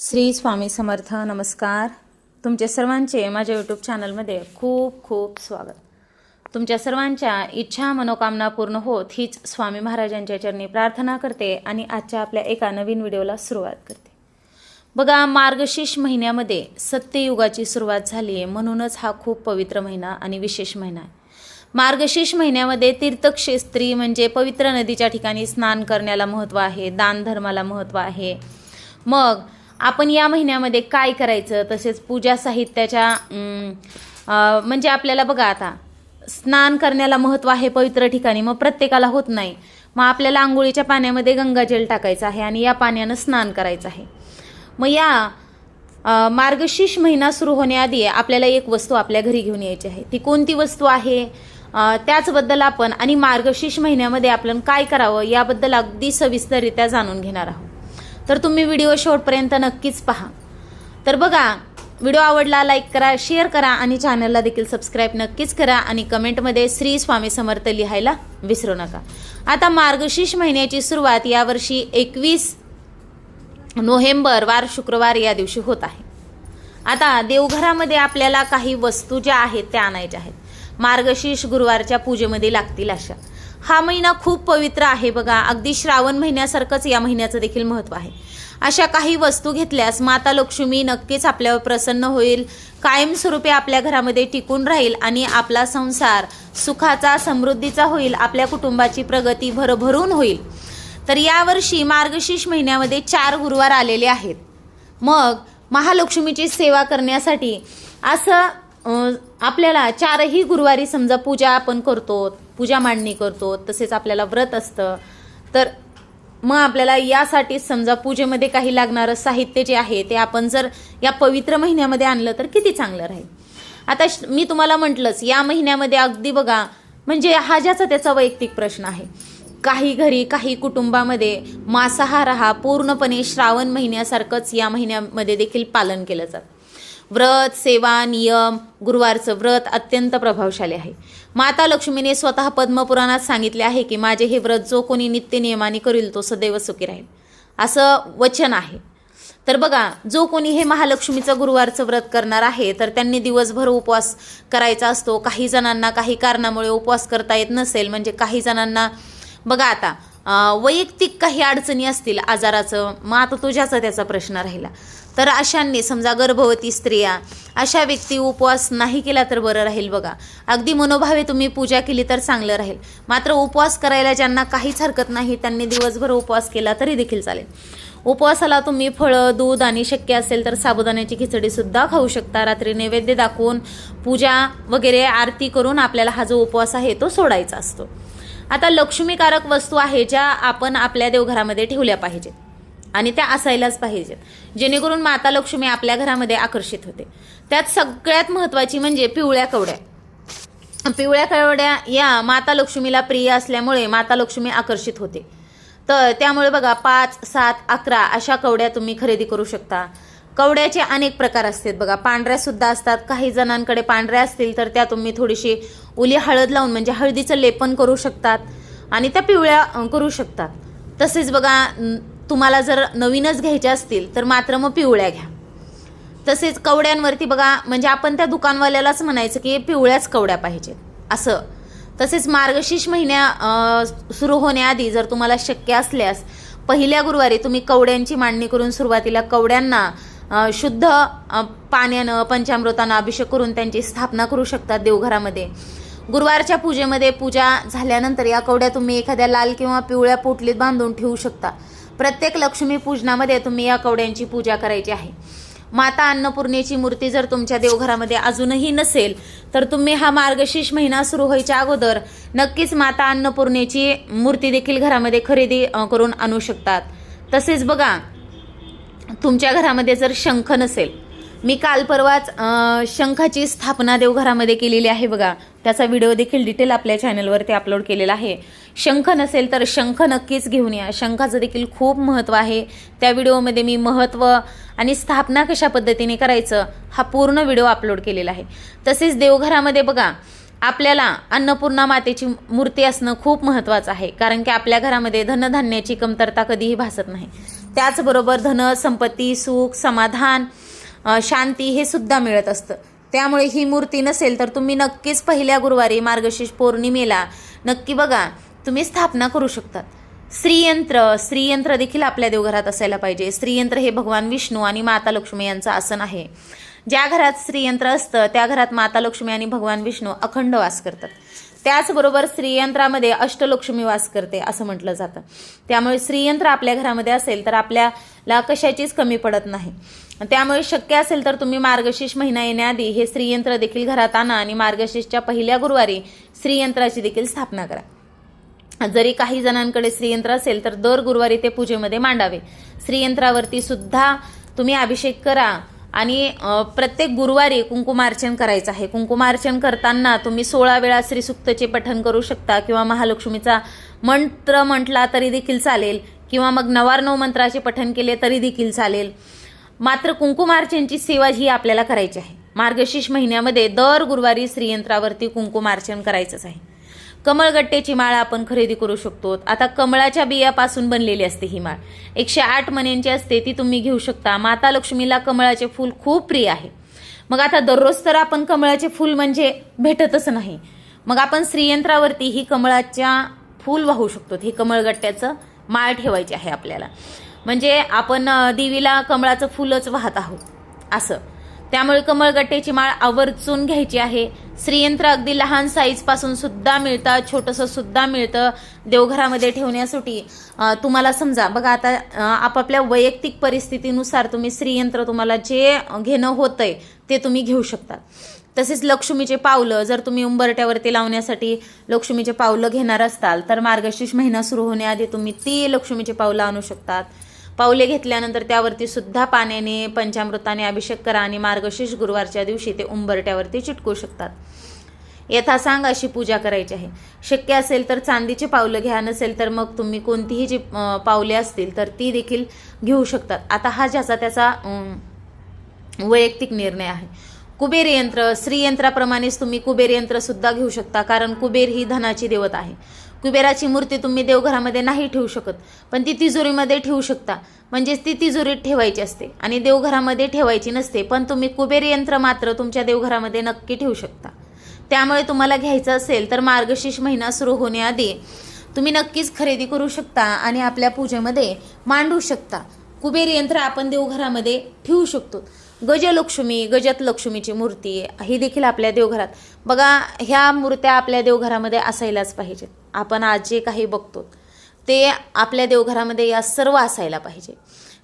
श्री स्वामी समर्थ नमस्कार. तुमचे सर्वांचे माझ्या यूट्यूब चॅनलमध्ये खूप खूप स्वागत. तुमच्या सर्वांच्या इच्छा मनोकामना पूर्ण होत हीच स्वामी महाराजांच्या चरणी प्रार्थना करते आणि आजच्या आपल्या एका नवीन व्हिडिओला सुरुवात करते. बघा मार्गशीर्ष महिन्यामध्ये सत्ययुगाची सुरुवात झाली आहे म्हणूनच हा खूप पवित्र महिना आणि विशेष महिना आहे. मार्गशीर्ष महिन्यामध्ये तीर्थक्षेत्री म्हणजे पवित्र नदीच्या ठिकाणी स्नान करण्याला महत्त्व आहे दानधर्माला महत्त्व आहे. मग आपण या महिन्यामध्ये काय करायचं? तसेच पूजा साहित्याच्या म्हणजे आपल्याला बघा आता स्नान करण्याला महत्त्व आहे पवित्र ठिकाणी मग प्रत्येकाला होत नाही. मग आपल्याला आंघोळीच्या पाण्यामध्ये गंगाजल टाकायचं आहे आणि या पाण्यानं स्नान करायचं आहे. मग या मार्गशीर्ष महिना सुरू होण्याआधी आपल्याला एक वस्तू आपल्या घरी घेऊन यायची आहे. ती कोणती वस्तू आहे? त्याचबद्दल आपण आणि मार्गशीर्ष महिन्यामध्ये आपण काय करावं? याबद्दल अगदी सविस्तररित्या जाणून घेणार आहोत. तर तुम्ही व्हिडिओ शेवटपर्यंत नक्कीच पहा. तर बघा व्हिडिओ आवडला लाईक करा शेअर करा आणि चॅनलला देखील सबस्क्राईब नक्कीच करा आणि कमेंटमध्ये श्री स्वामी समर्थ लिहायला विसरू नका. आता मार्गशीर्ष महिन्याची सुरुवात यावर्षी एकवीस नोव्हेंबर वार शुक्रवार या दिवशी होत आहे. आता देवघरामध्ये आपल्याला काही वस्तू ज्या आहेत त्या आणायच्या आहेत. मार्गशीर्ष गुरुवारच्या पूजेमध्ये लागतील अशा. हा महिना खूप पवित्र आहे बघा. अगदी श्रावण महिन्यासारखंच या महिन्याचं देखील महत्त्व आहे. अशा काही वस्तू घेतल्यास माता लक्ष्मी नक्कीच आपल्यावर प्रसन्न होईल कायमस्वरूपी आपल्या घरामध्ये टिकून राहील आणि आपला संसार सुखाचा समृद्धीचा होईल आपल्या कुटुंबाची प्रगती भरभरून होईल. तर यावर्षी मार्गशीर्ष महिन्यामध्ये चार गुरुवार आलेले आहेत. मग महालक्ष्मीची सेवा करण्यासाठी असं आपल्याला चारही गुरुवारी समजा पूजा आपण करतो पूजा मांडणी करतो तसेच आपल्याला व्रत असतं. तर मग आपल्याला यासाठी समजा पूजेमध्ये काही लागणारं साहित्य जे आहे ते आपण जर या पवित्र महिन्यामध्ये आणलं तर किती चांगलं राहील? आता श- मी तुम्हाला म्हटलंच या महिन्यामध्ये अगदी बघा म्हणजे हा ज्याचा त्याचा वैयक्तिक प्रश्न आहे. काही घरी काही कुटुंबामध्ये मांसाहार हा पूर्णपणे श्रावण महिन्यासारखंच या महिन्यामध्ये देखील पालन केलं जातं. व्रत सेवा नियम गुरुवारचं व्रत अत्यंत प्रभावशाली आहे. माता लक्ष्मीने स्वतः पद्मपुराणात सांगितले आहे की माझे हे व्रत जो कोणी नित्य नियमाने करील तो सदैव सुखी राहील. असं वचन आहे. तर बघा जो कोणी हे महालक्ष्मीचं गुरुवारचं व्रत करणार आहे तर त्यांनी दिवसभर उपवास करायचा असतो. काही जणांना काही कारणामुळे उपवास करता येत नसेल. म्हणजे काही जणांना बघा आता वैयक्तिक काही अडचणी असतील आजाराचं मग आता तुझ्याचा त्याचा प्रश्न राहिला. तर अशांनी समजा गर्भवती स्त्रिया अशा व्यक्ती उपवास नाही केला तर बरं राहील बघा. अगदी मनोभावे तुम्ही पूजा केली तर चांगलं राहील. मात्र उपवास करायला ज्यांना काहीच हरकत नाही त्यांनी दिवसभर उपवास केला तरी देखील चालेल. उपवासाला तुम्ही फळं दूध आणि शक्य असेल तर साबुदाण्याची खिचडीसुद्धा खाऊ शकता. रात्री नैवेद्य दाखवून पूजा वगैरे आरती करून आपल्याला हा जो उपवास आहे तो सोडायचा असतो. आता लक्ष्मीकारक वस्तू आहे ज्या आपण आपल्या देवघरामध्ये ठेवल्या पाहिजेत. आणि त्या असायलाच पाहिजेत. जेणेकरून माता लक्ष्मी आपल्या घरामध्ये आकर्षित होते. त्यात सगळ्यात महत्त्वाची म्हणजे पिवळ्या कवड्या. पिवळ्या कवड्या या माता लक्ष्मीला प्रिय असल्यामुळे माता लक्ष्मी आकर्षित होते. तर त्यामुळे बघा पाच सात अकरा अशा कवड्या तुम्ही खरेदी करू शकता. कवड्याचे अनेक प्रकार असतात. बघा पांढऱ्या सुद्धा असतात. काही जणांकडे पांढऱ्या असतील तर त्या तुम्ही थोडीशी ओली हळद लावून म्हणजे हळदीचं लेपन करू शकतात आणि त्या पिवळ्या करू शकतात. तसेच बघा तुम्हाला जर नवीनच घ्यायच्या असतील तर मात्र मग पिवळ्या घ्या. तसेच कवड्यांवरती बघा म्हणजे आपण त्या दुकानवाल्यालाच म्हणायचं की पिवळ्याच कवड्या पाहिजेत. असं. तसेच मार्गशीर्ष महिन्या सुरू होण्याआधी जर तुम्हाला शक्य असल्यास पहिल्या गुरुवारी तुम्ही कवड्यांची मांडणी करून सुरुवातीला कवड्यांना शुद्ध पाण्यानं पंचामृतानं अभिषेक करून त्यांची स्थापना करू शकतात देवघरामध्ये. गुरुवारच्या पूजेमध्ये पूजा झाल्यानंतर या कवड्या तुम्ही एखाद्या लाल किंवा पिवळ्या पोटलीत बांधून ठेवू शकता. प्रत्येक लक्ष्मी पूजनामध्ये तुम्ही या कवड्यांची पूजा करायची आहे. माता अन्नपूर्णेची मूर्ती जर तुमच्या देवघरामध्ये अजूनही नसेल तर तुम्ही हा मार्गशीर्ष महिना सुरू व्हायच्या अगोदर नक्कीच माता अन्नपूर्णेची मूर्ती देखील घरामध्ये खरेदी करून आणू शकतात. तसेच बघा तुमच्या घरामध्ये जर शंख नसेल मी काल परवाच शंखाची स्थापना देवघरामध्ये केलेली आहे बघा. त्याचा व्हिडिओ देखील डिटेल आपल्या चॅनलवरती अपलोड केलेला आहे. शंख नसेल तर शंख नक्कीच घेऊन या. शंखाचं देखील खूप महत्त्व आहे. त्या व्हिडिओमध्ये मी महत्त्व आणि स्थापना कशा पद्धतीने करायचं हा पूर्ण व्हिडिओ अपलोड केलेला आहे. तसेच देवघरामध्ये बघा आपल्याला अन्नपूर्णा मातेची मूर्ती असणं खूप महत्त्वाचं आहे. कारण की आपल्या घरामध्ये धनधान्याची कमतरता कधीही भासत नाही. त्याचबरोबर धन संपत्ती सुख समाधान शांती हे सुद्धा मिळत असतं. त्यामुळे ही मूर्ती नसेल तर तुम्ही नक्कीच पहिल्या गुरुवारी मार्गशीर्ष पौर्णिमेला नक्की बघा तुम्ही स्थापना करू शकतात. श्रीयंत्र श्रीयंत्र देखील आपल्या देवघरात असायला पाहिजे. श्रीयंत्र हे भगवान विष्णू आणि माता लक्ष्मी यांचं आसन आहे. ज्या घरात श्रीयंत्र असतं त्या घरात माता लक्ष्मी आणि भगवान विष्णू अखंड वास करतात. त्याचबरोबर श्रीयंत्रामध्ये अष्टलक्ष्मी वास करते असं म्हटलं जातं. त्यामुळे श्रीयंत्र आपल्या घरामध्ये असेल तर आपल्याला कशाचीच कमी पडत नाही. त्यामुळे शक्य असेल तर तुम्ही मार्गशीर्ष महिना येण्याआधी हे श्रीयंत्र देखील घरात आणा आणि मार्गशीर्षच्या पहिल्या गुरुवारी श्रीयंत्राची देखील स्थापना करा. जरी काही जणांकडे श्रीयंत्र असेल तर दर गुरुवारी ते पूजेमध्ये मांडावे. श्रीयंत्रावरती सुद्धा तुम्ही अभिषेक करा. आणि प्रत्येक गुरुवारी कुंकुमार्चन करायचं आहे. कुंकुमार्चन करताना तुम्ही सोळा वेळा श्रीसुक्तचे पठन करू शकता किंवा महालक्ष्मीचा मंत्र म्हटला तरी देखील चालेल किंवा मग नवारनव मंत्राचे पठन केले तरी देखील चालेल. मात्र कुंकुमार्चनची सेवा ही आपल्याला करायची आहे. मार्गशीर्ष महिन्यामध्ये दर गुरुवारी श्रीयंत्रावरती कुंकुमार्चन करायचंच आहे. कमळगट्टेची माळ आपण खरेदी करू शकतो. आता कमळाच्या बियापासून बनलेली असते ही माळ. एकशे आठ मण्यांची असते ती तुम्ही घेऊ शकता. माता लक्ष्मीला कमळाचे फूल खूप प्रिय आहे. मग आता दररोज तर आपण कमळाचे फूल म्हणजे भेटतच नाही. मग आपण श्रीयंत्रावरती ही कमळाच्या फूल वाहू शकतो. हे कमळगट्ट्याचं माळ ठेवायची आहे आपल्याला. म्हणजे आपण देवीला कमळाचं फुलच वाहत आहोत. असं. त्यामुळे कमळगट्टेची माळ आवर्जून घ्यायची आहे. श्रीयंत्र अगदी लहान साईजपासून सुद्धा मिळतात छोटंसं सुद्धा मिळतं देवघरामध्ये ठेवण्यासाठी तुम्हाला समजा बघा आता आपापल्या वैयक्तिक परिस्थितीनुसार तुम्ही श्रीयंत्र तुम्हाला जे घेणं होतंय ते तुम्ही घेऊ शकता तसेच लक्ष्मीचे पावलं जर तुम्ही उंबरट्यावरती लावण्यासाठी लक्ष्मीचे पावलं घेणार असताल तर मार्गशीर्ष महिना सुरू होण्याआधी तुम्ही ती लक्ष्मीचे पावलं आणू शकतात. पावले घेतल्यानंतर त्यावरती सुद्धा पाण्याने पंचामृताने अभिषेक करा आणि मार्गशीर्ष गुरुवारच्या दिवशी ते उंबरट्यावरती चिटकू शकतात. यथा सांग अशी पूजा करायची आहे. शक्य असेल तर चांदीची पावलं घ्या नसेल तर मग तुम्ही कोणतीही जी पावले असतील तर ती देखील घेऊ शकतात. आता हा ज्याचा त्याचा वैयक्तिक निर्णय आहे. कुबेर यंत्र श्रीयंत्राप्रमाणेच तुम्ही कुबेर यंत्र सुद्धा घेऊ शकता कारण कुबेर ही धनाची देवत आहे. कुबेराची मूर्ती तुम्ही देवघरामध्ये नाही ठेवू शकत पण ती तिजोरीमध्ये ठेवू शकता. म्हणजेच ती तिजोरीत ठेवायची असते आणि देवघरामध्ये ठेवायची नसते पण तुम्ही कुबेर यंत्र मात्र तुमच्या देवघरामध्ये नक्की ठेवू शकता. त्यामुळे तुम्हाला घ्यायचं असेल तर मार्गशीर्ष महिना सुरू होण्याआधी तुम्ही नक्कीच खरेदी करू शकता आणि आपल्या पूजेमध्ये मांडू शकता. कुबेर यंत्र आपण देवघरामध्ये ठेवू शकतो. गजलक्ष्मी गजत लक्ष्मीची मूर्ती ही देखील आपल्या देवघरात. बघा ह्या मूर्त्या आपल्या देवघरामध्ये असायलाच पाहिजेत. आपण आज जे काही बघतो ते आपल्या देवघरामध्ये या सर्व असायला पाहिजे.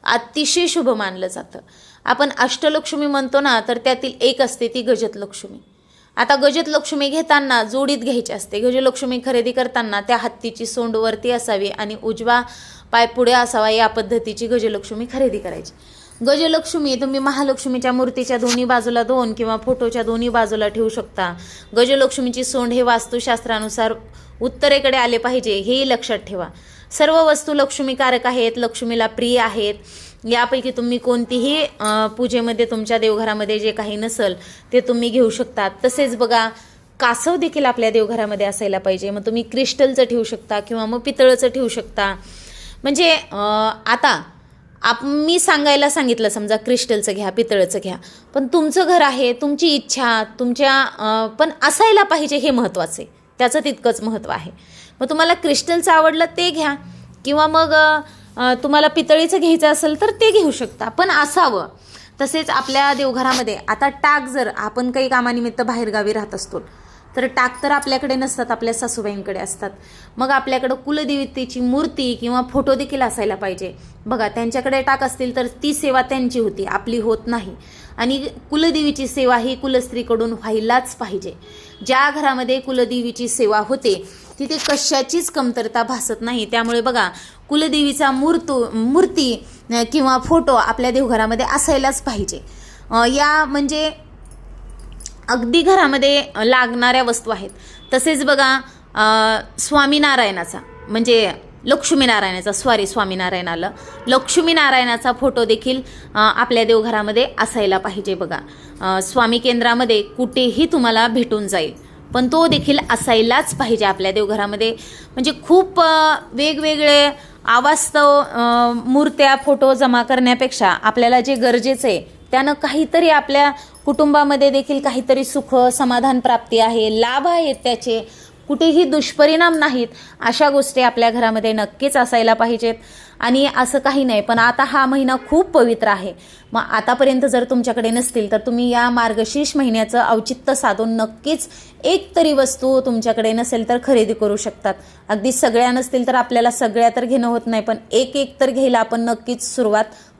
अतिशय शुभ मानलं जातं. आपण अष्टलक्ष्मी म्हणतो ना तर त्यातील एक असते ती गजत लक्ष्मी आता गजतलक्ष्मी घेताना जोडीत घ्यायची असते. गजलक्ष्मी खरेदी करताना त्या हत्तीची सोंड वरती असावी आणि उजवा पाय पुढे असावा या पद्धतीची गजलक्ष्मी खरेदी करायची. गजलक्ष्मी तुम्ही महालक्ष्मीच्या मूर्तीच्या दोन्ही बाजूला दोन किंवा फोटोच्या दोन्ही बाजूला ठेवू शकता. गजलक्ष्मीची सोंड हे वास्तुशास्त्रानुसार उत्तरेकडे आले पाहिजे हेही लक्षात ठेवा. सर्व वस्तू लक्ष्मीकारक आहेत लक्ष्मीला प्रिय आहेत. यापैकी तुम्ही कोणतीही पूजेमध्ये तुमच्या देवघरामध्ये जे काही नसल ते तुम्ही घेऊ शकता. तसेच बघा कासव देखील आपल्या देवघरामध्ये असायला पाहिजे. मग तुम्ही क्रिस्टलचं ठेवू शकता किंवा मग पितळचं ठेवू शकता. म्हणजे आता आप मी सांगायला सांगितलं समजा क्रिस्टलचं घ्या पितळचं घ्या. पण तुमचं घर आहे तुमची इच्छा तुमच्या पण असायला पाहिजे हे महत्त्वाचं आहे त्याचं तितकंच महत्त्व आहे. मग तुम्हाला क्रिस्टलचं आवडलं ते घ्या. किंवा मग तुम्हाला पितळीचं घ्यायचं असेल तर ते घेऊ शकता. पण असावं. तसेच आपल्या देवघरामध्ये आता टाक जर आपण काही कामानिमित्त बाहेरगावी राहत असतो. तर टाक तर आपल्याकडे नसतात आपल्या सासूबाईंकडे असतात. मग आपल्याकडं कुलदेवतेची मूर्ती किंवा फोटो देखील असायला पाहिजे. बघा त्यांच्याकडे टाक असतील तर ती सेवा त्यांची होती आपली होत नाही. आणि कुलदेवीची सेवा ही कुलस्त्रीकडून व्हायलाच पाहिजे. ज्या घरामध्ये कुलदेवीची सेवा होते तिथे कशाचीच कमतरता भासत नाही. त्यामुळे बघा कुलदेवीचा मूर्तू मूर्ती किंवा फोटो आपल्या देवघरामध्ये असायलाच पाहिजे. या म्हणजे अगदी घरामध्ये लागणाऱ्या वस्तू आहेत. तसेच बघा स्वामीनारायणाचा म्हणजे लक्ष्मीनारायणाचा सॉरी स्वामीनारायण आलं लक्ष्मीनारायणाचा फोटो देखील आपल्या देवघरामध्ये असायला पाहिजे बघा. स्वामी केंद्रामध्ये कुठेही तुम्हाला भेटून जाईल. पण तो देखील असायलाच पाहिजे आपल्या देवघरामध्ये. म्हणजे खूप वेगवेगळे आवास्तव मूर्त्या फोटो जमा करण्यापेक्षा आपल्याला जे गरजेचं आहे त्यानं काहीतरी आपल्या कुटुंबामध्ये देखील काहीतरी सुख समाधान प्राप्ती आहे लाभ आहेत त्याचे. कुठेही दुष्परिणाम नाहीत अशा गोष्टी आपल्या घरामध्ये नक्कीच असायला पाहिजेत. आणि असं काही नाही पण आता हा महिना खूप पवित्र आहे. मग आतापर्यंत जर तुमच्याकडे नसतील तर तुम्ही या मार्गशीर्ष महिन्याचं औचित्य साधून नक्कीच एक तरी वस्तू तुमच्याकडे नसेल तर खरेदी करू शकतात. अगदी सगळ्या नसतील तर आपल्याला सगळ्या तर घेणं होत नाही पण एक एक तर घ्यायला आपण नक्कीच सुरुवात